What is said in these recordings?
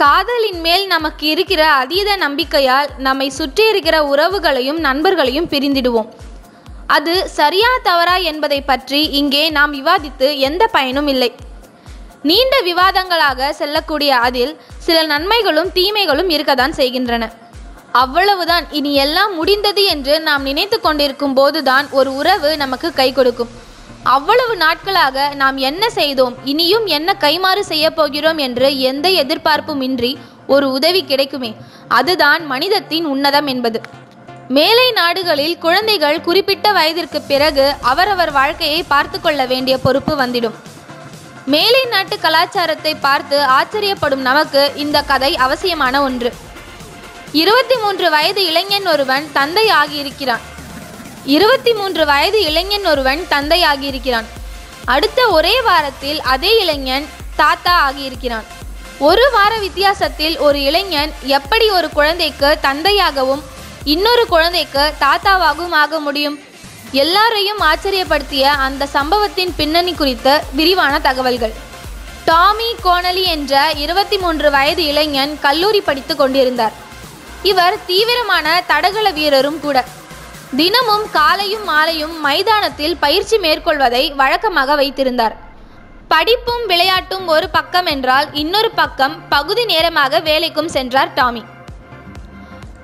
காதலின் மேல் நமக்கு இருக்கிற அதீத நம்பிக்கையால் நம்மை சுற்றி இருக்கிற உறவுகளையும் நண்பர்களையும் பிரிந்திடுவோம். அது சரியா தவறா என்பதை பற்றி இங்கே நாம் விவாதித்து எந்த பயனும் இல்லை. நீண்ட விவாதங்களாக செல்லக்கூடிய அதில் சில நன்மைகளும் தீமைகளும் இருக்கத்தான் செய்கின்றன. அவ்வளவுதான் இனி எல்லாம் முடிந்தது என்று நாம் நினைத்து கொண்டிருக்கும் போதுதான் ஒரு உறவு நமக்கு கை கொடுக்கும். அவ்வளவு நாட்களாக நாம் என்ன செய்தோம்? இனியும் என்ன கைமாறு செய்ய போகிறோம் என்று எந்த எதிர்பார்ப்பும் இன்றி ஒரு உதவி கிடைக்குமே. அதுதான் மனிதத்தின் உன்னதம் என்பது. மேலை நாடுகளில் குழந்தைகள் குறிப்பிட்ட வயதிற்கு பிறகு அவரவர் வாழ்க்கையை பார்த்து கொள்ள வேண்டிய பொறுப்பு வந்திடும். மேலை நாட்டு கலாச்சாரத்தை பார்த்து ஆச்சரியப்படும் நமக்கு இந்த கதை அவசியமான ஒன்று. இருபத்தி மூன்று வயது இளைஞன் ஒருவன் தந்தை ஆகியிருக்கிறான். இருபத்தி மூன்று வயது இளைஞன் ஒருவன் தந்தையாகியிருக்கிறான். அடுத்த ஒரே வாரத்தில் அதே இளைஞன் தாத்தா ஆகியிருக்கிறான். ஒரு வார வித்தியாசத்தில் ஒரு இளைஞன் எப்படி ஒரு குழந்தைக்கு தந்தையாகவும் இன்னொரு குழந்தைக்கு தாத்தாவாகவும் ஆக முடியும்? எல்லாரையும் ஆச்சரியப்படுத்திய அந்த சம்பவத்தின் பின்னணி குறித்த விரிவான தகவல்கள். டாமி கோனலி என்ற இருபத்தி மூன்று வயது இளைஞன் கல்லூரி படித்து கொண்டிருந்தார். இவர் தீவிரமான தடகள வீரரும் கூட. தினமும் காலையும் மாலையும் மைதானத்தில் பயிற்சி மேற்கொள்வதை வழக்கமாக வைத்திருந்தார். படிப்பும் விளையாட்டும் ஒரு பக்கம் என்றால் இன்னொரு பக்கம் பகுதி நேரமாக வேலைக்கும் சென்றார் டாமி.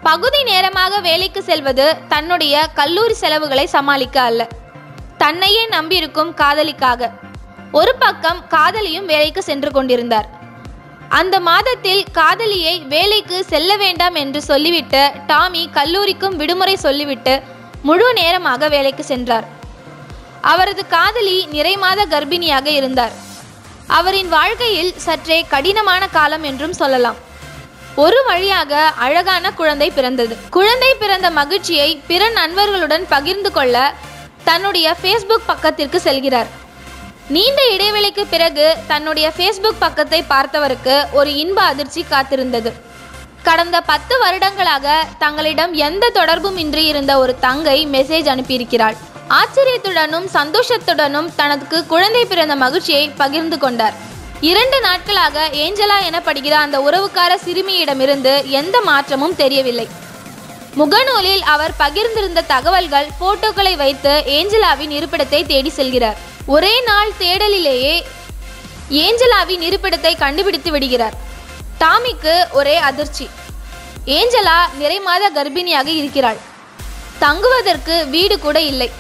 பகுதி நேரமாக வேலைக்கு செல்வது தன்னுடைய கல்லூரி செலவுகளை சமாளிக்க அல்ல. தன்னையே நம்பியிருக்கும் காதலிக்காக. ஒரு பக்கம் காதலியும் வேலைக்கு சென்று கொண்டிருந்தார். அந்த மாதத்தில் காதலியை வேலைக்கு செல்ல வேண்டாம் என்று சொல்லிவிட்டு டாமி கல்லூரிக்கும் விடுமுறை சொல்லிவிட்டு முழு நேரமாக வேலைக்கு சென்றார். அவரது காதலி நிறைமாத கர்ப்பிணியாக இருந்தார். அவரின் வாழ்க்கையில் சற்றே கடினமான காலம் என்றும் சொல்லலாம். ஒரு வழியாக அழகான குழந்தை பிறந்தது. குழந்தை பிறந்த மகிழ்ச்சியை பிற நண்பர்களுடன் பகிர்ந்து கொள்ள தன்னுடைய ஃபேஸ்புக் பக்கத்திற்கு செல்கிறார். நீண்ட இடைவெளிக்கு பிறகு தன்னுடைய ஃபேஸ்புக் பக்கத்தை பார்த்தவருக்கு ஒரு இன்ப அதிர்ச்சி காத்திருந்தது. கடந்த பத்து வருடங்களாக தங்களிடம் எந்த தொடர்பும் இன்றி இருந்த ஒரு தங்கை மெசேஜ் அனுப்பியிருக்கிறாள். ஆச்சரியத்துடனும் சந்தோஷத்துடனும் தனக்கு குழந்தை பிறந்த மகிழ்ச்சியை பகிர்ந்து கொண்டார். இரண்டு நாட்களாக ஏஞ்சலா எனப்படுகிற அந்த உறவுக்கார சிறுமியிடமிருந்து எந்த மாற்றமும் தெரியவில்லை. முகநூலில் அவர் பகிர்ந்திருந்த தகவல்கள் போட்டோக்களை வைத்து ஏஞ்சலாவின் இருப்பிடத்தை தேடி செல்கிறார். ஒரே நாள் தேடலிலேயே ஏஞ்சலாவின் இருப்பிடத்தை கண்டுபிடித்து விடுகிறார். டாமிக்கு ஒரே அதிர்ச்சி. ஏஞ்சலா நிறைமாத கர்ப்பிணியாக இருக்கிறாள். தங்குவதற்கு வீடு கூட இல்லை.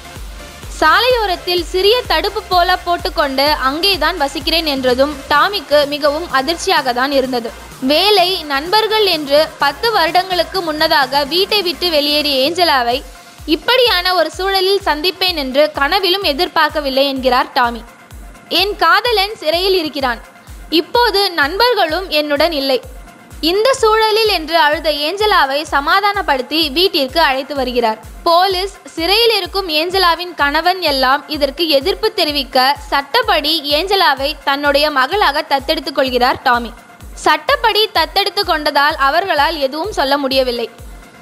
சாலையோரத்தில் சிறிய தடுப்பு போல போட்டுக்கொண்டு அங்கேதான் வசிக்கிறேன் என்றதும் டாமிக்கு மிகவும் அதிர்ச்சியாக தான் இருந்தது. வேலை நண்பர்கள் என்று பத்து வருடங்களுக்கு முன்னதாக வீட்டை விட்டு வெளியேறிய ஏஞ்சலாவை இப்படியான ஒரு சூழலில் சந்திப்பேன் என்று கனவிலும் எதிர்பார்க்கவில்லை என்கிறார் டாமி. என் காதலன் சிறையில் இருக்கிறான். இப்போது நண்பர்களும் என்னுடன் இல்லை. இந்த சூழலில் என்று அழுத ஏஞ்சலாவை சமாதானப்படுத்தி வீட்டிற்கு அழைத்து வருகிறார். போலீஸ் சிறையில் இருக்கும் ஏஞ்சலாவின் கணவன் எல்லாம் இதற்கு எதிர்ப்பு தெரிவிக்க சட்டப்படி ஏஞ்சலாவை தன்னுடைய மகளாக தத்தெடுத்துக் கொள்கிறார் டாமி. சட்டப்படி தத்தெடுத்து கொண்டதால் அவர்களால் எதுவும் சொல்ல முடியவில்லை.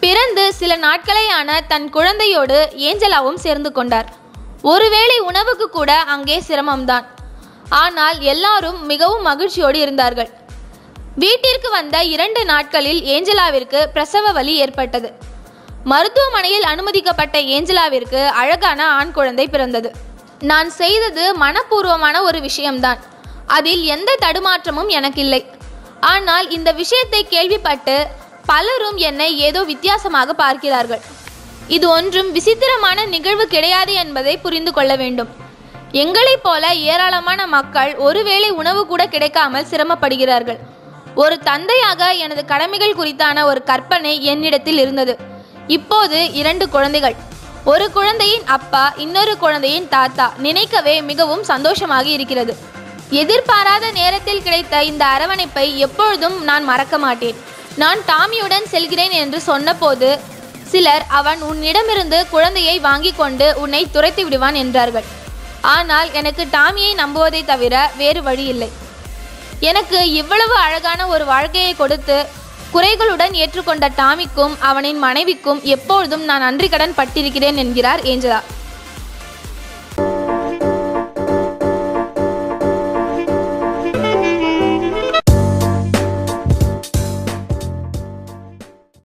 பிறந்து சில நாட்களேயான தன் குழந்தையோடு ஏஞ்சலாவும் சேர்ந்து கொண்டார். ஒருவேளை உணவுக்கு கூட அங்கே சிரமம்தான். ஆனால் எல்லாரும் மிகவும் மகிழ்ச்சியோடு இருந்தார்கள். வீட்டிற்கு வந்த இரண்டு நாட்களில் ஏஞ்சலாவிற்கு பிரசவ வலி ஏற்பட்டது. மருத்துவமனையில் அனுமதிக்கப்பட்ட ஏஞ்சலாவிற்கு அழகான ஆண் குழந்தை பிறந்தது. நான் செய்தது மனப்பூர்வமான ஒரு விஷயம்தான். அதில் எந்த தடுமாற்றமும் எனக்கில்லை. ஆனால் இந்த விஷயத்தை கேள்விப்பட்டு பலரும் என்னை ஏதோ வித்தியாசமாக பார்க்கிறார்கள். இது ஒன்றும் விசித்திரமான நிகழ்வு கிடையாது என்பதை புரிந்து கொள்ள வேண்டும். எங்களைப் போல ஏராளமான மக்கள் ஒருவேளை உணவு கூட கிடைக்காமல் சிரமப்படுகிறார்கள். ஒரு தந்தையாக எனது கடமைகள் குறித்தான ஒரு கற்பனை என்னிடத்தில் இருந்தது. இப்போது இரண்டு குழந்தைகள். ஒரு குழந்தையின் அப்பா இன்னொரு குழந்தையின் தாத்தா நினைக்கவே மிகவும் சந்தோஷமாக இருக்கிறது. எதிர்பாராத நேரத்தில் கிடைத்த இந்த அரவணைப்பை எப்பொழுதும் நான் மறக்க மாட்டேன். நான் டாமியுடன் செல்கிறேன் என்று சொன்னபோது சிலர் அவன் உன்னிடமிருந்து குழந்தையை வாங்கி கொண்டு உன்னை துரைத்து விடுவான் என்றார்கள். ஆனால் எனக்கு டாமியை நம்புவதை தவிர வேறு வழி இல்லை. எனக்கு இவ்வளவு அழகான ஒரு வாழ்க்கையை கொடுத்து குறைகளுடன் ஏற்றுக்கொண்ட டாமிக்கும் அவனின் மனைவிக்கும் எப்பொழுதும் நான் நன்றி கடன் பட்டிருக்கிறேன் என்கிறார் ஏஞ்சலா.